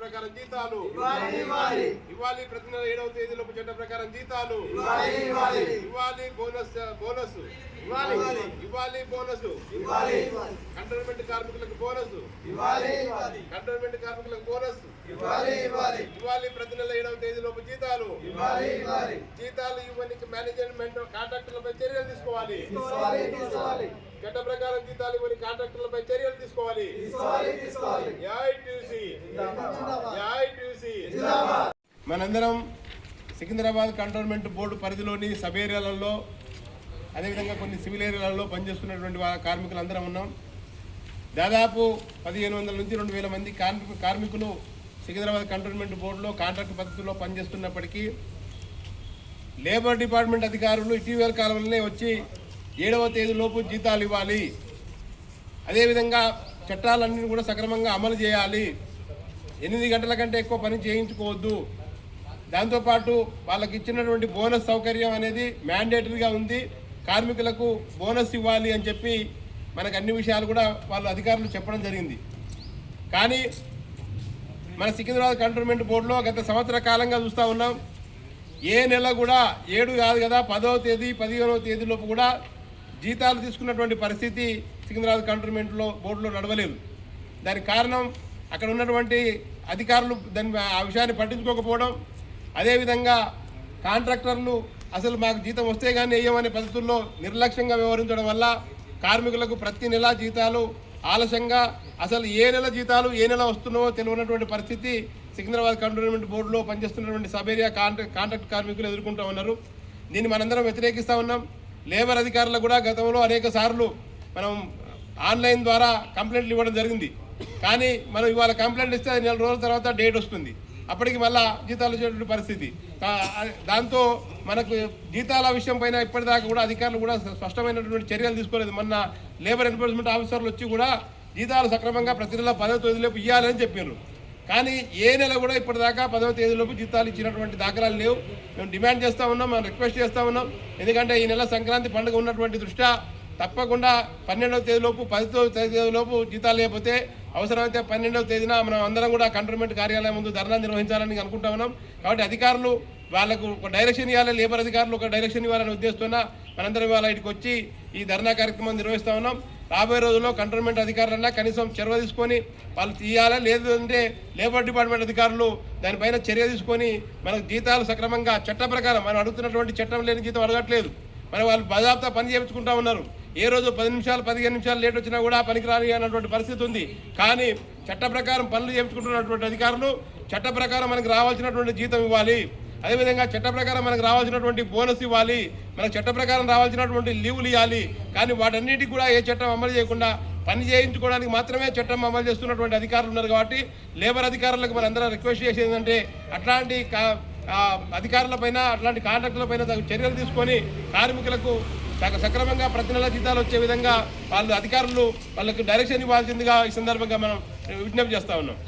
ప్రకారం జీతాలు. ఇవ్వాలి ప్రతి నెల ఏడవ తేదీలోపు చట్ట ప్రకారం జీతాలు. ఇవ్వాలి బోనస్ బోనస్. ఇవ్వాలి. బోనస్. కంటోన్మెంట్ కార్మికులకు బోనస్. కంటోన్మెంట్ కార్మికులకు బోనస్. ఇవ్వాలి ప్రతి నెల ఏడవ తేదీలోపు జీతాలు. జీతాలు ఇవ్వడానికి మేనేజ్మెంట్ కాంట్రాక్టర్లపై చర్యలు తీసుకోవాలి. చట్ట ప్రకారం జీతాలు ఇవ్వని కాంట్రాక్టర్లపై చర్యలు తీసుకోవాలి. అందరం సికింద్రాబాద్ కంటోన్మెంట్ బోర్డు పరిధిలోని సబ్ ఏరియాలలో అదేవిధంగా కొన్ని సివిల్ ఏరియాలలో పనిచేస్తున్నటువంటి కార్మికులందరం ఉన్నాం. దాదాపు పదిహేను వందల నుంచి రెండు వేల మంది కార్మికు కార్మికులు సికింద్రాబాద్ కంటోన్మెంట్ బోర్డులో కాంట్రాక్ట్ పద్ధతిలో పనిచేస్తున్నప్పటికీ లేబర్ డిపార్ట్మెంట్ అధికారులు ఇటీవల కాలంలోనే వచ్చి ఏడవ తేదీలోపు జీతాలు ఇవ్వాలి. అదేవిధంగా చట్టాలన్నీ కూడా సక్రమంగా అమలు చేయాలి. ఎనిమిది గంటల కంటే ఎక్కువ పని చేయించుకోవద్దు. దాంతోపాటు వాళ్ళకి ఇచ్చినటువంటి బోనస్ సౌకర్యం అనేది మ్యాండేటరీగా ఉంది. కార్మికులకు బోనస్ ఇవ్వాలి అని చెప్పి మనకు అన్ని విషయాలు కూడా వాళ్ళు అధికారులు చెప్పడం జరిగింది. కానీ మన సికింద్రాబాద్ కంటోన్మెంట్ బోర్డులో గత సంవత్సర కాలంగా చూస్తూ ఉన్నాం. ఏ నెల కూడా ఏడు కాదు కదా పదవ తేదీ పదిహేనవ తేదీలోపు కూడా జీతాలు తీసుకున్నటువంటి పరిస్థితి సికింద్రాబాద్ కంటోన్మెంట్లో బోర్డులో నడవలేదు. దానికి కారణం అక్కడ ఉన్నటువంటి అధికారులు దాని ఆ విషయాన్ని పట్టించుకోకపోవడం అదేవిధంగా కాంట్రాక్టర్లు అసలు మాకు జీతం వస్తే కానీ వేయమనే పద్ధతుల్లో నిర్లక్ష్యంగా వ్యవహరించడం వల్ల కార్మికులకు ప్రతి నెల జీతాలు ఆలస్యంగా అసలు ఏ నెల జీతాలు ఏ నెల వస్తున్నావో తెలియనటువంటి పరిస్థితి సికింద్రాబాద్ కంటోన్మెంట్ బోర్డులో పనిచేస్తున్నటువంటి సబేరియా కాంట్రాక్ట్ కాంట్రాక్ట్ కార్మికులు ఎదుర్కొంటూ ఉన్నారు. దీన్ని మనందరం వ్యతిరేకిస్తూ ఉన్నాం. లేబర్ అధికారులు కూడా గతంలో అనేక సార్లు మనం ఆన్లైన్ ద్వారా కంప్లైంట్లు ఇవ్వడం జరిగింది. కానీ మనం ఇవాళ కంప్లైంట్ ఇస్తే నెల రోజుల తర్వాత డేట్ వస్తుంది. అప్పటికి మళ్ళా జీతాలు వచ్చేటువంటి పరిస్థితి. దాంతో మనకు జీతాల విషయం పైన ఇప్పటిదాకా కూడా అధికారులు కూడా స్పష్టమైనటువంటి చర్యలు తీసుకోలేదు. మొన్న లేబర్ ఎన్ఫోర్స్మెంట్ ఆఫీసర్లు వచ్చి కూడా జీతాలు సక్రమంగా ప్రతి నెల పదవ తేదీలోపు ఇవ్వాలని చెప్పారు. కానీ ఏ నెల కూడా ఇప్పటిదాకా పదవ తేదీలోపు జీతాలు ఇచ్చినటువంటి దాఖలాలు లేవు. మేము డిమాండ్ చేస్తూ ఉన్నాం మేము రిక్వెస్ట్ చేస్తూ ఉన్నాం. ఎందుకంటే ఈ నెల సంక్రాంతి పండుగ ఉన్నటువంటి దృష్ట్యా తప్పకుండా పన్నెండవ తేదీలోపు పదో తేదీలోపు జీతాలు లేకపోతే అవసరమైతే పన్నెండవ తేదీన మనం అందరం కూడా కంటోన్మెంట్ కార్యాలయం ముందు ధర్నా నిర్వహించాలని అనుకుంటా ఉన్నాం. కాబట్టి అధికారులు వాళ్ళకు ఒక డైరెక్షన్ ఇవ్వాలి లేబర్ అధికారులు ఒక డైరెక్షన్ ఇవ్వాలని ఉద్దేశంతో మనందరం ఇవాళ ఇటుకు వచ్చి ఈ ధర్నా కార్యక్రమం నిర్వహిస్తా ఉన్నాం. రాబోయే రోజుల్లో కంటోన్మెంట్ అధికారులన్నా కనీసం చొరవ తీసుకొని వాళ్ళు తీయాలా లేదు అంటే లేబర్ డిపార్ట్మెంట్ అధికారులు దానిపైన చర్య తీసుకొని మనకు జీతాలు సక్రమంగా చట్ట ప్రకారం మనం అడుగుతున్నటువంటి చట్టం లేని జీతం అడగట్లేదు. మరి వాళ్ళు బజాబ్తా పని చేయించుకుంటా ఉన్నారు. ఏ రోజు పది నిమిషాలు పదిహేను నిమిషాలు లేట్ వచ్చినా కూడా పనికిరాని అన్నటువంటి పరిస్థితి ఉంది. కానీ చట్ట ప్రకారం పనులు చేయించుకుంటున్నటువంటి అధికారులు చట్ట ప్రకారం మనకు రావాల్సినటువంటి జీతం ఇవ్వాలి. అదేవిధంగా చట్ట ప్రకారం మనకు రావాల్సినటువంటి బోనస్ ఇవ్వాలి. మనకు చట్ట ప్రకారం రావాల్సినటువంటి లీవులు ఇవ్వాలి కానీ వాటన్నిటికి కూడా ఏ చట్టం అమలు చేయకుండా పని చేయించుకోవడానికి మాత్రమే చట్టం అమలు చేస్తున్నటువంటి అధికారులు ఉన్నారు కాబట్టి లేబర్ అధికారులకు మనందరం రిక్వెస్ట్ చేసేది ఏంటంటే అట్లాంటి కా- అధికారులపైన అట్లాంటి కాంట్రాక్టులపైన తగు చర్యలు తీసుకొని కార్మికులకు సక్రమంగా ప్రతి నెల జీతాలు వచ్చే విధంగా వాళ్ళు అధికారులు వాళ్ళకి డైరెక్షన్ ఇవ్వాల్సిందిగా ఈ సందర్భంగా మనం విజ్ఞప్తి చేస్తా ఉన్నాం.